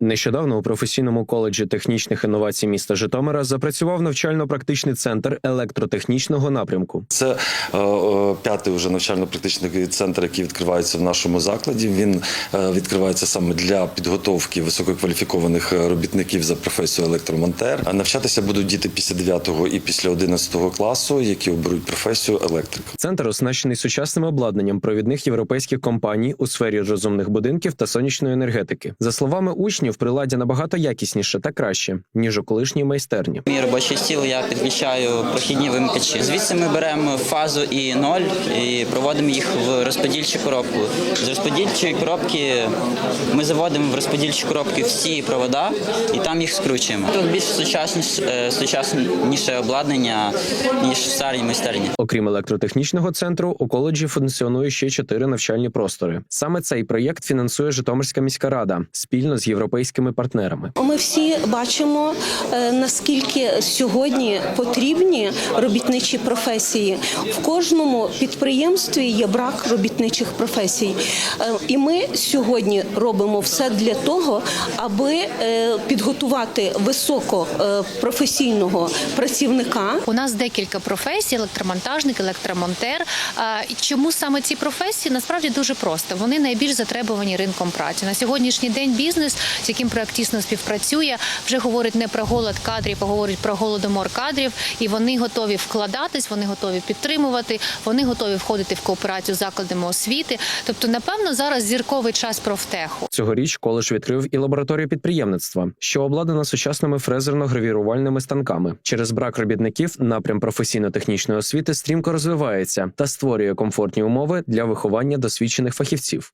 Нещодавно у професійному коледжі технічних інновацій міста Житомира запрацював навчально-практичний центр електротехнічного напрямку. Це е, е, п'ятий вже навчально-практичний центр, який відкривається в нашому закладі. Він е, відкривається саме для підготовки висококваліфікованих е, робітників за професією електромонтер. Навчатися будуть діти після 9 і після 11 класу, які оберуть професію електрика. Центр оснащений сучасним обладнанням провідних європейських компаній у сфері розумних будинків та сонячної енергетики. За словами учнів, приладдя набагато якісніше та краще ніж у колишній майстерні. Мій робочий стіл я підключаю прохідні вимикачі. Звідси ми беремо фазу і ноль і проводимо їх в розподільчу коробку. З розподільчої коробки ми заводимо в розподільчу коробки всі провода і там їх скручуємо. Тут більш сучасніше, сучасніше обладнання ніж в старій майстерні. Окрім електротехнічного центру, у коледжі функціонує ще чотири навчальні простори. Саме цей проєкт фінансує Житомирська міська рада спільно з європейськими партнерами. Ми всі бачимо е, наскільки сьогодні потрібні робітничі професії. В кожному підприємстві є брак робітничих професій, Е, і ми сьогодні робимо все для того, аби е, підготувати високо е, працівника. У нас декілька професій: електромонтажник, електромонтер. Чому саме ці професії? Насправді дуже просто. Вони найбільш затребувані ринком праці. На сьогоднішній день бізнес, з яким проект тісно співпрацює, вже говорить не про голод кадрів, а говорить про голодомор кадрів, і вони готові вкладатись, вони готові підтримувати, вони готові входити в кооперацію з закладами освіти. Тобто, напевно, зараз зірковий час профтеху. Цьогоріч коледж відкрив і лабораторію підприємництва, що обладнана сучасними фрезерно-гравірувальними станками. Через брак робітників напрям професійно-технічної освіти стрімко розвивається та створює комфортні умови для виховання досвідчених фахівців.